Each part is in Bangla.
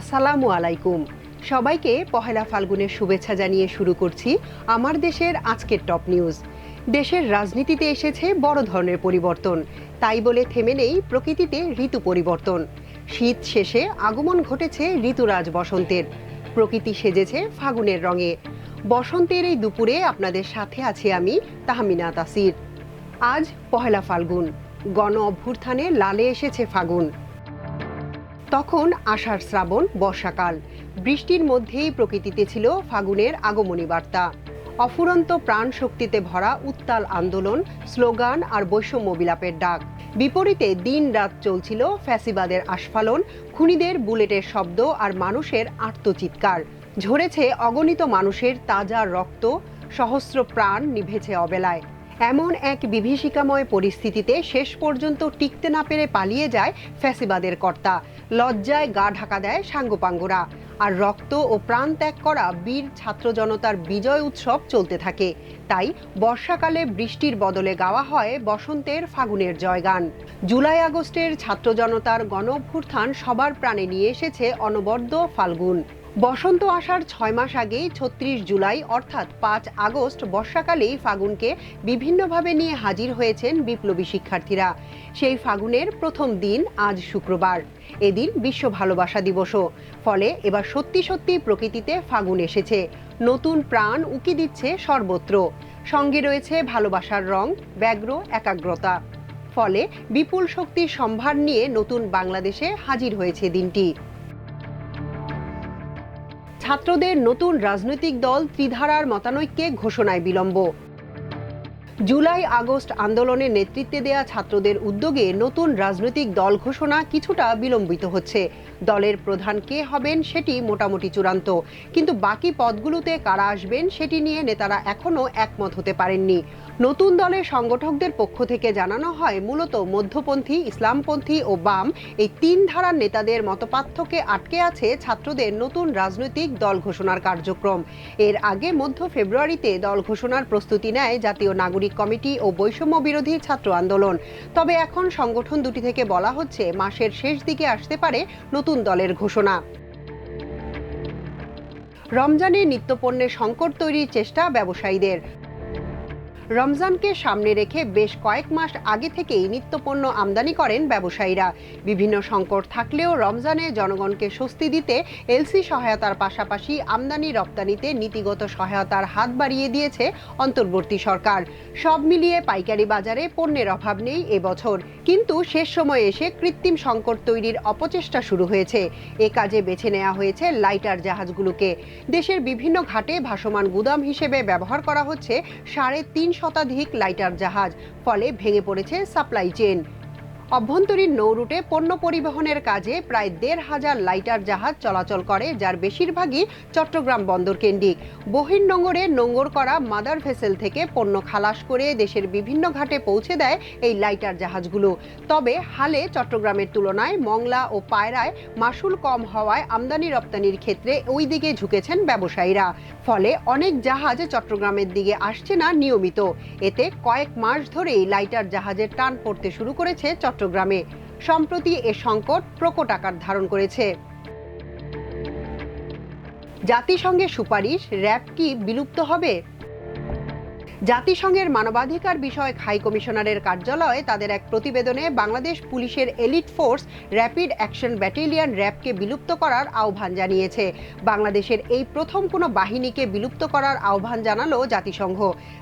আসসালামু আলাইকুম। সবাইকে পহেলা ফাল্গুনের শুভেচ্ছা জানিয়ে শুরু করছি আমার দেশের আজকের টপ নিউজ। দেশের রাজনীতিতে এসেছে বড় ধরনের পরিবর্তন। তাই বলে থেমে নেই প্রকৃতিতে ঋতু পরিবর্তন। শীত শেষে আগমন ঘটেছে ঋতুরাজ বসন্তের। প্রকৃতি সেজেছে ফাগুনের রঙে। বসন্তের এই দুপুরে আপনাদের সাথে আছি আমি তাহমিনা তাসির। আজ পহেলা ফাল্গুন। গণ অভ্যুত্থানে লালে এসেছে ফাগুন। তখন আষাঢ় শ্রাবণ বর্ষাকাল। বৃষ্টির মধ্যেই প্রকৃতিতে ছিল ফাগুনের আগমনী বার্তা। অফুরন্ত প্রাণ শক্তিতে ভরা উত্তাল আন্দোলন, স্লোগান আর বৈষম্য বিলাপের ডাক। বিপরীতে দিন রাত চলছিল ফ্যাসিবাদের আস্ফালন, খুনিদের বুলেটের শব্দ আর মানুষের আর্তচিৎকার ঝরেছে অগণিত মানুষের তাজা রক্ত, সহস্র প্রাণ নিভেছে অবেলায়। এমন এক বিভীষিকাময় পরিস্থিতিতে শেষ পর্যন্ত টিকতে না পেরে পালিয়ে যায় ফ্যাসিবাদের কর্তা। লজ্জায় গা ঢাকা দেয় সাঙ্গপাঙ্গরা। আর রক্ত ও প্রাণ ত্যাগ করা বীর ছাত্র জনতার বিজয় উৎসব চলতে থাকে। তাই বর্ষাকালে বৃষ্টির বদলে গাওয়া হয় বসন্তের ফাগুনের জয়গান। জুলাই আগস্টের ছাত্র জনতার গণ সবার প্রাণে নিয়ে এসেছে অনবদ্য ফাল্গুন। বসন্ত আসার ছয় মাস আগেই ছত্রিশ জুলাই, অর্থাৎ পাঁচ আগস্ট, বর্ষাকালেই ফাগুনকে বিভিন্নভাবে নিয়ে হাজির হয়েছেন বিপ্লবী শিক্ষার্থীরা। সেই ফাগুনের প্রথম দিন আজ শুক্রবার। এদিন বিশ্ব ভালোবাসা দিবসও। ফলে এবার সত্যি সত্যি প্রকৃতিতে ফাগুন এসেছে। নতুন প্রাণ উকি দিচ্ছে সর্বত্র। সঙ্গে রয়েছে ভালোবাসার রং, ব্যগ্র একাগ্রতা। ফলে বিপুল শক্তির সম্ভার নিয়ে নতুন বাংলাদেশে হাজির হয়েছে দিনটি। ছাত্রদের নতুন রাজনৈতিক দল ত্রিধারার মতানৈক্যে ঘোষণায় বিলম্ব। জুলাই আগস্ট আন্দোলনের নেতৃত্বে দেয়া ছাত্রদের উদ্যোগে নতুন রাজনৈতিক দল ঘোষণা কিছুটা বিলম্বিত হচ্ছে। দলের প্রধান কে হবেন সেটি মোটামুটি চূড়ান্ত। কিন্তু বাকি পদগুলোতে কারা আসবেন সেটি নিয়ে নেতারা এখনও একমত হতে পারেননি। নতুন দলের সংগঠকদের পক্ষ থেকে জানানো হয়, মূলত মধ্যপন্থী, ইসলামপন্থী ও বাম এই তিন ধারার নেতাদের মতপার্থক্যে আটকে আছে ছাত্রদের নতুন রাজনৈতিক দল ঘোষণার কার্যক্রম। এর আগে মধ্য ফেব্রুয়ারিতে দল ঘোষণার প্রস্তুতি নেয় জাতীয় নাগরিক কমিটি ও বৈষম্য বিরোধী ছাত্র আন্দোলন। তবে এখন সংগঠন দুটি থেকে বলা হচ্ছে, মাসের শেষ দিকে আসতে পারে নতুন দলের ঘোষণা। রমজানে নিত্যপণ্যের সংকট তৈরির চেষ্টা ব্যবসায়ীদের। রমজানকে সামনে রেখে বেশ কয়েক মাস আগে থেকেই নিত্যপণ্য আমদানি করেন ব্যবসায়ীরা। বিভিন্ন সংকট থাকলেও রমজানে জনগণকে স্বস্তি দিতে এলসি সহায়তার পাশাপাশি আমদানি রপ্তানিতে নীতিগত সহায়তার হাত বাড়িয়ে দিয়েছে অন্তর্বর্তী সরকার। সব মিলিয়ে পাইকারি বাজারে পণ্যের অভাব নেই এবছর। কিন্তু শেষ সময়ে এসে কৃত্রিম সংকট তৈরির অপচেষ্টা শুরু হয়েছে। এ কাজে বেছে নেওয়া হয়েছে লাইটার জাহাজগুলোকে। দেশের বিভিন্ন ঘাটে ভাসমান গুদাম হিসেবে ব্যবহার করা হচ্ছে সাড়ে তিন শতাধিক লাইটার জাহাজ ফলে ভেঙে পড়েছে সাপ্লাই চেন অভ্যন্তরীণ নৌরুটে পণ্য পরিবহনের কাজে প্রায় দেড় হাজার লাইটার জাহাজ চলাচল করে, যার বেশিরভাগই চট্টগ্রাম বন্দর কেন্দ্রিক। বহির্নোঙরে নোঙর করা মাদার ভেসেল থেকে পণ্য খালাস করে দেশের বিভিন্ন ঘাটে পৌঁছে দেয় এই লাইটার জাহাজগুলো। তবে হালে চট্টগ্রামের তুলনায় মংলা ও পায়রায় মাসুল কম হওয়ায় আমদানি রপ্তানির ক্ষেত্রে ওই দিকে ঝুঁকেছেন ব্যবসায়ীরা। ফলে অনেক জাহাজ চট্টগ্রামের দিকে আসছে না নিয়মিত। এতে কয়েক মাস ধরেই লাইটার জাহাজের টান পড়তে শুরু করেছে চট্টগ্রামে সম্প্রতি এ সংকট প্রকট আকার ধারণ করেছে। জাতিসংঘের সুপারিশ র্যাব কি বিলুপ্ত হবে? জাতিসংঘের মানবাধিকার বিষয়ক হাই কমিশনারের কার্যালয়ে তাদের এক প্রতিবেদনে বাংলাদেশ পুলিশের elite force rapid action battalion র্যাবকে বিলুপ্ত করার আহ্বান জানিয়েছে। বাংলাদেশের এই প্রথম কোনো বাহিনীকে বিলুপ্ত করার আহ্বান জানালো জাতিসংঘ।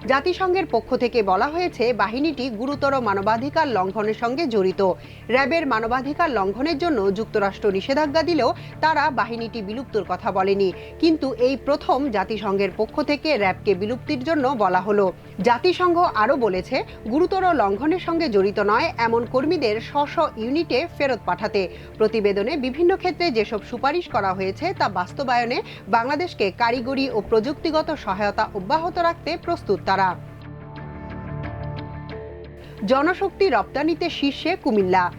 জাতিসংঘের পক্ষ থেকে বলা হয়েছে, বাহিনীটি গুরুতর মানবাধিকার লঙ্ঘনের সঙ্গে জড়িত। র্যাবের মানবাধিকার লঙ্ঘনের জন্য যুক্তরাষ্ট্র নিষেধাজ্ঞা দিলেও তারা বাহিনীটি বিলুপ্তর কথা বলেনি। কিন্তু এই প্রথম জাতিসংঘের পক্ষ থেকে র্যাবকে বিলুপ্তির জন্য বলা হলো। জাতিসংঘ আরও বলেছে, গুরুতর লঙ্ঘনের সঙ্গে জড়িত নয়, এমন কর্মীদের স্ব ইউনিটে ফেরত পাঠাতে। প্রতিবেদনে বিভিন্ন ক্ষেত্রে যেসব সুপারিশ করা হয়েছে তা বাস্তবায়নে বাংলাদেশকে কারিগরি ও প্রযুক্তিগত সহায়তা অব্যাহত রাখতে প্রস্তুত তারা। জনশক্তি রপ্তানিতে শীর্ষে কুমিল্লা।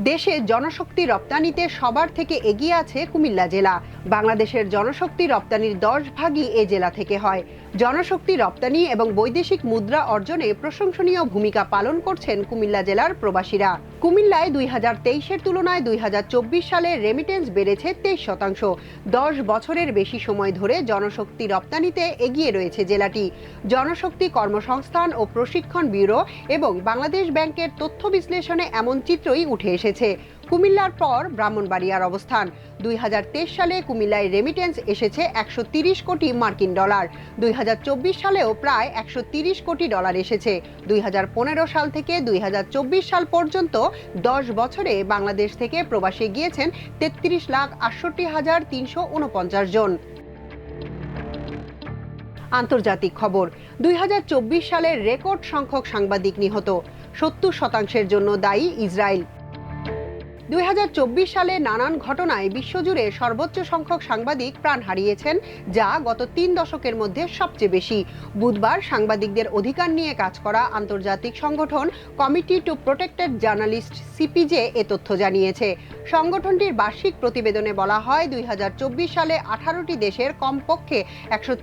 দেশে জনশক্তি রপ্তানিতে সবার থেকে এগিয়ে আছে কুমিল্লা জেলা। বাংলাদেশের জনশক্তি রপ্তানির দশ ভাগই এ জেলা থেকে হয়। জনশক্তি রপ্তানি এবং বৈদেশিক মুদ্রা অর্জনে প্রশংসনীয় ভূমিকা পালন করছেন কুমিল্লা জেলার প্রবাসীরা। কুমিল্লায় দুই হাজার তেইশের তুলনায় দুই হাজার চব্বিশ সালে রেমিটেন্স বেড়েছে তেইশ শতাংশ। দশ বছরের বেশি সময় ধরে জনশক্তি রপ্তানিতে এগিয়ে রয়েছে জেলাটি। জনশক্তি কর্মসংস্থান ও প্রশিক্ষণ ব্যুরো এবং বাংলাদেশ ব্যাংকের তথ্য বিশ্লেষণে এমন চিত্রই উঠে এসেছে। কুমিল্লার পর ব্রাহ্মণবাড়িয়ার অবস্থান। দুই হাজার তেইশ সালে কুমিল্লায় রেমিটেন্স এসেছে একশো কোটি মার্কিন ডলার। দুই হাজার চব্বিশ সালেও প্রায় একশো কোটি ডলার এসেছে। দুই হাজার পনেরো সাল থেকে দুই হাজার চব্বিশ সাল পর্যন্ত দশ বছরে বাংলাদেশ থেকে প্রবাসে গিয়েছেন তেত্রিশ লাখ আটষট্টি হাজার তিনশো উনপঞ্চাশ জন। আন্তর্জাতিক খবর, দুই সালের রেকর্ড সংখ্যক সাংবাদিক নিহত। সত্তর শতাংশের জন্য দায়ী ইসরায়েল। দুই সালে নানান ঘটনায় বিশ্বজুড়ে সর্বোচ্চ সংখ্যক সাংবাদিক প্রাণ হারিয়েছেন, যা গত তিন দশকের মধ্যে সবচেয়ে বেশি। বুধবার সাংবাদিকদের অধিকার নিয়ে কাজ করা আন্তর্জাতিক সংগঠন committee to protected journalist CPJ এ তথ্য জানিয়েছে। সংগঠনটির বার্ষিক প্রতিবেদনে বলা হয়, দুই হাজার চব্বিশ সালে আঠারোটি দেশের কমপক্ষে একশো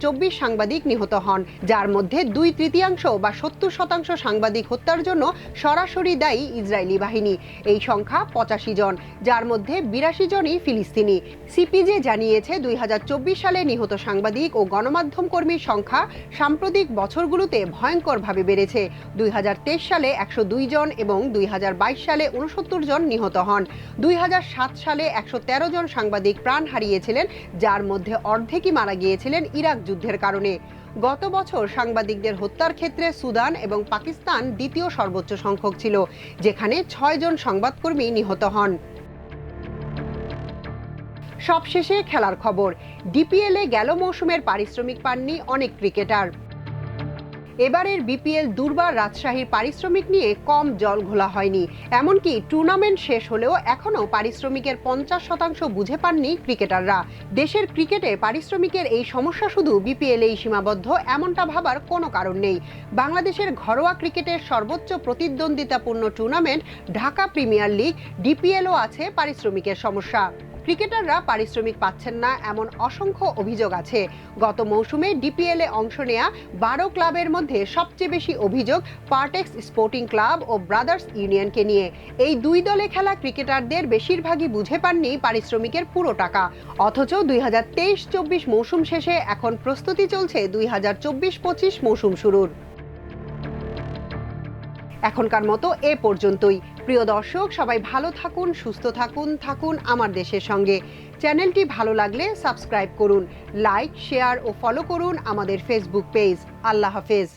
সাংবাদিক নিহত হন, যার মধ্যে দুই তৃতীয়াংশ বা সত্তর শতাংশ সাংবাদিক হত্যার জন্য সরাসরি দায়ী ইসরায়েলি বাহিনী। এই সংখ্যা পঁচাশি জন, যার মধ্যে বিরাশি জনই ফিলিস্তিনি। সিপিজে জানিয়েছে, দুই হাজার চব্বিশ সালে নিহত সাংবাদিক ও গণমাধ্যম কর্মীর সংখ্যা সাম্প্রতিক বছরগুলোতে ভয়ঙ্করভাবে বেড়েছে। দুই হাজার তেইশ সালে একশো দুই জন এবং দুই হাজার বাইশ সালে উনসত্তর জন নিহত হন। দুই হাজার সালে একশো জন সাংবাদিক প্রাণ হারিয়েছিলেন, যার মধ্যে অর্ধেকই মারা গিয়েছিলেন ইরাক যুদ্ধের কারণে। গত বছর সাংবাদিকদের হত্যার ক্ষেত্রে সুদান এবং পাকিস্তান দ্বিতীয় সর্বোচ্চ সংখ্যক ছিল, যেখানে ছয় জন সংবাদকর্মী নিহত হন। সবশেষে খেলার খবর, ডিপিএলে গেল মৌসুমের পারিশ্রমিক পাননি অনেক ক্রিকেটার। এবারের বিপিএল দুর্বার রাজশাহীর পারিশ্রমিক নিয়ে কম জল ঘোলা হয়নি। এমনকি টুর্নামেন্ট শেষ হলেও এখনও পারিশ্রমিকের পঞ্চাশ শতাংশ বুঝে পাননি ক্রিকেটাররা। দেশের ক্রিকেটে পারিশ্রমিকের এই সমস্যা শুধু বিপিএলেই সীমাবদ্ধ, এমনটা ভাবার কোনো কারণ নেই। বাংলাদেশের ঘরোয়া ক্রিকেটের সর্বোচ্চ প্রতিদ্বন্দ্বিতাপূর্ণ টুর্নামেন্ট ঢাকা প্রিমিয়ার লিগ, ডিপিএলও আছে পারিশ্রমিকের সমস্যা। ক্রিকেটাররা পারিশ্রমিক পাচ্ছেন না, এমন অসংখ্য অভিযোগ আছে। গত মৌসুমে ডিপিএলে অংশ নেয়া বারো ক্লাবের মধ্যে সবচেয়ে বেশি অভিযোগ পার্টেক্স স্পোর্টিং ক্লাব ও ব্রাদার্স ইউনিয়নকে নিয়ে। এই দুই দলে খেলা ক্রিকেটারদের বেশিরভাগই বুঝে পাননি পারিশ্রমিকের পুরো টাকা। অথচ দুই হাজার তেইশ চব্বিশ মৌসুম শেষে এখন প্রস্তুতি চলছে দুই হাজার চব্বিশ পঁচিশ মৌসুম শুরুর। এখনকার মতো এ পর্যন্তই। প্রিয় দর্শক, সবাই ভালো থাকুন, সুস্থ থাকুন থাকুন আমার দেশের সঙ্গে। চ্যানেলটি ভালো লাগলে সাবস্ক্রাইব করুন, লাইক, শেয়ার ও ফলো করুন আমাদের ফেসবুক পেজ আল্লাহ হাফেজ।